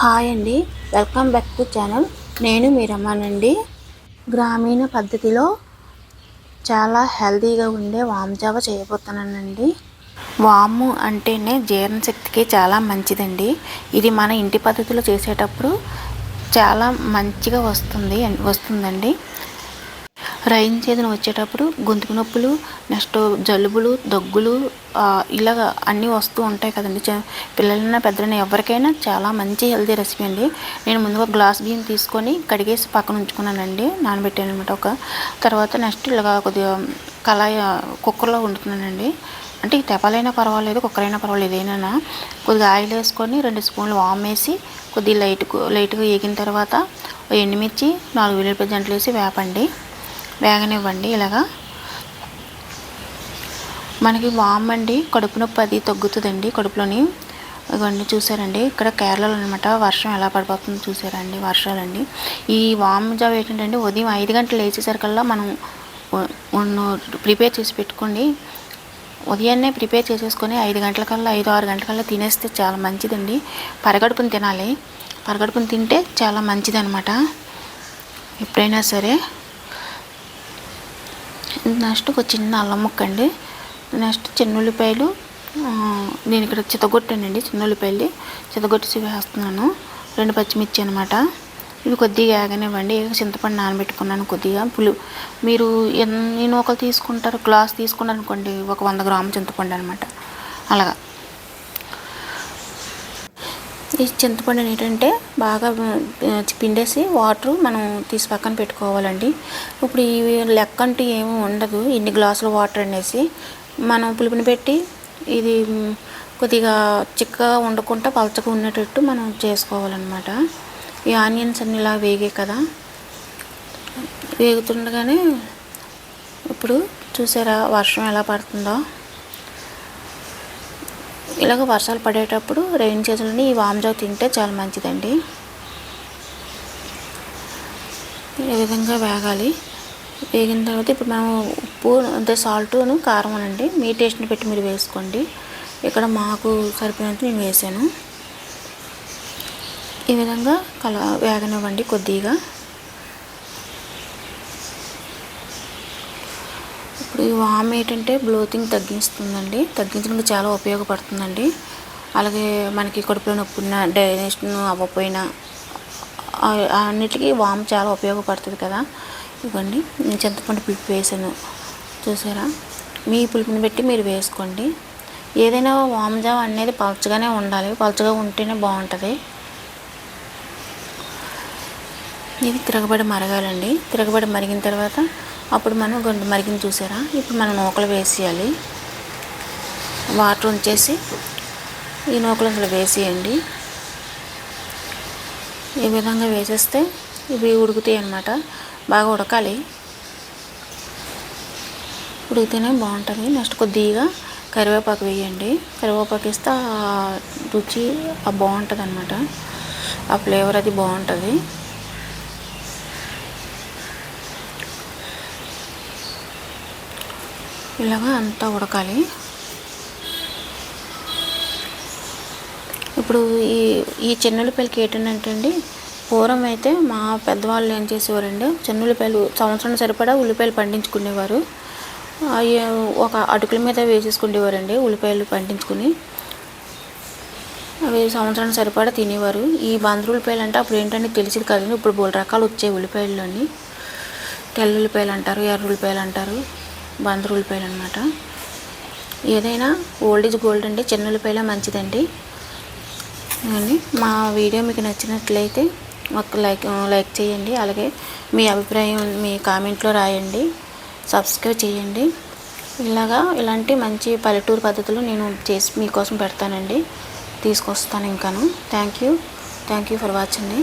Hi అండి. Welcome back to channel. నేను మీ రమానండి గ్రామీణ పద్ధతిలో చాలా హెల్తీగా ఉండే వామ్ జావ చేయబోతున్నానండి. వాము అంటేనే జీర్ణశక్తికి చాలా మంచిదండి. ఇది మన ఇంటి పద్ధతిలో చేసేటప్పుడు చాలా మంచిగా వస్తుంది వస్తుందండి. రైన్ సీజన్ వచ్చేటప్పుడు గొంతు నొప్పులు నెక్స్ట్ జలుబులు దగ్గులు ఇలాగ అన్నీ వస్తూ ఉంటాయి కదండి. పిల్లలైనా పెద్దలైనా ఎవరికైనా చాలా మంచి హెల్తీ రెసిపీ అండి. నేను ముందుగా గ్లాస్ బియ్యం తీసుకొని కడిగేసి పక్కన ఉంచుకున్నానండి నానబెట్టాను అనమాట ఒక. తర్వాత నెక్స్ట్ ఇలాగ కొద్దిగా కళాయి కుక్కర్లో వండుతున్నానండి. అంటే తెపాలైనా పర్వాలేదు కుక్కర్ పర్వాలేదు ఏదైనా. కొద్దిగా ఆయిల్ వేసుకొని రెండు స్పూన్లు వామ్ వేసి కొద్దిగా లైట్ లైట్గా వేగిన తర్వాత ఎండుమిర్చి నాలుగు వెల్లుల్లిపాయ జంటలు వేసి వేపండి. వేగనివ్వండి ఇలాగా. మనకి వామ్ అండి కడుపు నొప్పి అది తగ్గుతుందండి కడుపులోని. ఇవన్నీ చూసారండి ఇక్కడ కేరళలో అనమాట వర్షం ఎలా పడిపోతుందో చూసారండి వర్షాలండి. ఈ వామ్ జాబ్ ఏంటంటే ఉదయం ఐదు గంటలు లేచేసరికల్లా మనం ప్రిపేర్ చేసి పెట్టుకోండి. ఉదయాన్నే ప్రిపేర్ చేసేసుకొని ఐదు గంటలకల్లా ఐదు ఆరు గంటలకల్లా తినేస్తే చాలా మంచిదండి. పరగడుపుని తినాలి. పరగడుపుని తింటే చాలా మంచిది అనమాట ఎప్పుడైనా సరే. నెక్స్ట్ ఒక చిన్న అల్లం ముక్క అండి. నెక్స్ట్ చిన్న ఉల్లిపాయలు నేను ఇక్కడ చితగొట్టానండి చిన్న ఉల్లిపాయలు చితగొట్టి వేస్తున్నాను. రెండు పచ్చిమిర్చి అనమాట ఇవి కొద్దిగా వేగనివ్వండి చింతపండు నానబెట్టుకున్నాను కొద్దిగా. పులు మీరు ఎన్ని నూకలు తీసుకుంటారు గ్లాస్ తీసుకున్నారు అనుకోండి ఒక వంద గ్రాములు చింతపండు అనమాట అలాగా. ఈ చింతపండు ఏంటంటే బాగా పిండేసి వాటర్ మనం తీసి పక్కన పెట్టుకోవాలండి. ఇప్పుడు ఇవి లెక్క అంటూ ఏమీ ఉండదు. ఇన్ని గ్లాసులు వాటర్ అనేసి మనం పులుపుని పెట్టి ఇది కొద్దిగా చిక్కగా ఉండకుండా పలచగా ఉండేటట్టు మనం చేసుకోవాలన్నమాట. ఈ ఆనియన్స్ అన్ని ఇలా వేగే కదా. వేగుతుండగానే ఇప్పుడు చూసారా వర్షం ఎలా పడుతుందో? ఇలాగ వర్షాలు పడేటప్పుడు రెయిన్ సీజన్లోని ఈ వామ్జావ్ తింటే చాలా మంచిదండి. ఈ విధంగా వేగాలి. వేగిన తర్వాత ఇప్పుడు మేము ఉప్పు అంటే సాల్ట్ను కారం అనండి మీ టేస్ట్ని పెట్టి మీరు వేసుకోండి. ఇక్కడ మాకు సరిపోయినంత నేను వేసాను. ఈ విధంగా కల వేగనివ్వండి కొద్దిగా. ఇప్పుడు ఈ వామ్ ఏంటంటే బ్లోతింగ్ తగ్గిస్తుందండి. తగ్గించడానికి చాలా ఉపయోగపడుతుందండి. అలాగే మనకి కడుపులో నొప్పి ఉన్న డైజెషన్ అవ్వకపోయినా అన్నిటికీ వామ్ చాలా ఉపయోగపడుతుంది కదా. ఇవ్వండి. నేను చింతపండు పులుపు వేసాను. చూసారా? మీ పులుపుని బట్టి మీరు వేసుకోండి. ఏదైనా వామజావ అనేది పలచగానే ఉండాలి. పలచగా ఉంటేనే బాగుంటుంది. ఇది తిరగబడి మరగాలండి. తిరగబడి మరిగిన తర్వాత అప్పుడు మనం గొంతు మరిగిన చూసారా? ఇప్పుడు మనం నూకలు వేసేయాలి. వాటర్ ఉంచేసి ఈ నూకలు అసలు వేసేయండి. ఈ విధంగా వేసేస్తే ఇవి ఉడుకుతాయి అన్నమాట. బాగా ఉడకాలి. ఉడికితేనే బాగుంటుంది. నెక్స్ట్ కొద్దిగా కరివేపాకు వేయండి. కరివేపాకు వేస్తే రుచి బాగుంటుంది అనమాట ఆ ఫ్లేవర్ అది బాగుంటుంది. ఇలాగా అంతా ఉడకాలి. ఇప్పుడు ఈ ఈ చిన్నులపల్లికి ఏంటంటే అండి పూర్వం అయితే మా పెద్దవాళ్ళు ఏం చేసేవారండి చిన్న సంవత్సరం సరిపడా ఉల్లిపాయలు పండించుకునేవారు. అవి ఒక అటుకుల మీద వేసేసుకునేవారండి ఉల్లిపాయలు పండించుకుని. అవి సంవత్సరం సరిపడా తినేవారు. ఈ బందరు ఉల్లిపాయలు అంటే అప్పుడు ఏంటంటే తెలిసింది కదండి ఇప్పుడు మూడు రకాలు వచ్చాయి ఉల్లిపాయల్లోని. తెల్ల ఉల్లిపాయలు అంటారు ఎర్ర ఉల్లిపాయలు అంటారు. బందరు ఉల్లిపాయలు అనమాట ఏదైనా ఓల్డ్ ఈజ్ గోల్డ్ అండి చిన్న ఉల్లిపాయలే మంచిదండి మా వీడియో మీకు నచ్చినట్లయితే ఒక లైక్ లైక్ చేయండి. అలాగే మీ అభిప్రాయం మీ కామెంట్లో రాయండి. సబ్స్క్రైబ్ చేయండి. ఇలాగా ఇలాంటి మంచి పల్లెటూరు పద్ధతులు నేను చేసి మీకోసం పెడతానండి. తీసుకొస్తాను ఇంకాను. Thank you. Thank you for watching